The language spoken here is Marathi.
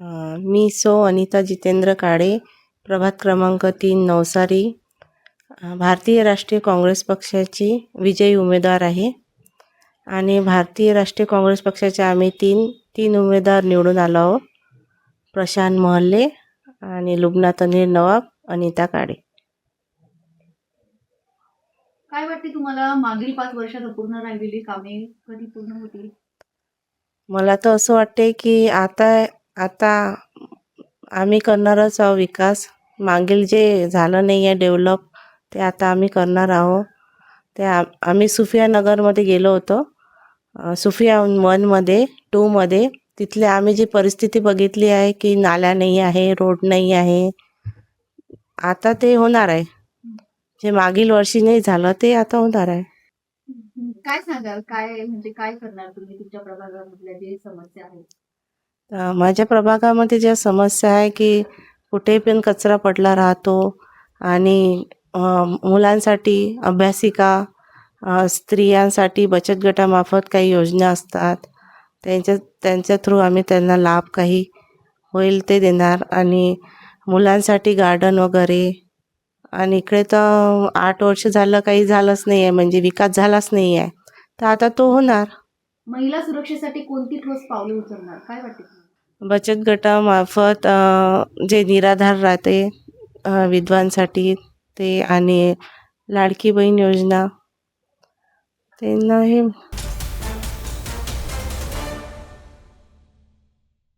मी सो अनिता जितेंद्र काळे प्रभात क्रमांक तीन नवसारी. भारतीय राष्ट्रीय काँग्रेस पक्षाची विजयी उमेदवार आहे. आणि भारतीय राष्ट्रीय काँग्रेस पक्षाचे आम्ही तीन तीन उमेदवार निवडून आलो आहोत. प्रशांत मोहल्ले आणि लुबना तनीर नवाब अनिता काळे. काय वाटते तुम्हाला? मागील पाच वर्षात अपूर्ण राहिलेली कामे कधी पूर्ण होतील? मला तर असं वाटते की आता आता आम्ही करणारच आहो विकास. मागील जे झालं नाही आहे डेव्हलप ते आता आम्ही करणार आहो ते आ आम्ही सुफिया नगरमध्ये गेलो होतो. सुफिया वनमध्ये टूमध्ये तिथले आम्ही जी परिस्थिती बघितली आहे की नाल्या नाही आहे रोड नाही आहे आता ते होणार आहे. जे मागील वर्षी नाही झालं ते आता होणार आहे. काय सांगाल? काय म्हणजे काय करणार तुम्ही तुमच्या प्रभागामधल्या जे समस्या आहेत? माझ्या प्रभागामध्ये ज्या समस्या आहे की कुठे पण कचरा पडला राहतो आणि मुलांसाठी अभ्यासिका स्त्रियांसाठी बचत गटामार्फत काही योजना असतात. त्यांच्या त्यांच्या थ्रू आम्ही त्यांना लाभ काही होईल ते देणार आणि मुलांसाठी गार्डन वगैरे आणि इकडे तर आठ वर्ष झालं काही झालंच नाही आहे म्हणजे विकास झालाच नाही आहे तर आता तो होणार. महिला सुरक्षेसाठी कोणती ठोस पावले उचलणार? काय वाटते बचत गटामार्फत जे निराधार राहते विधवांसाठी ते आणि लाडकी बहीण योजना त्यांना हे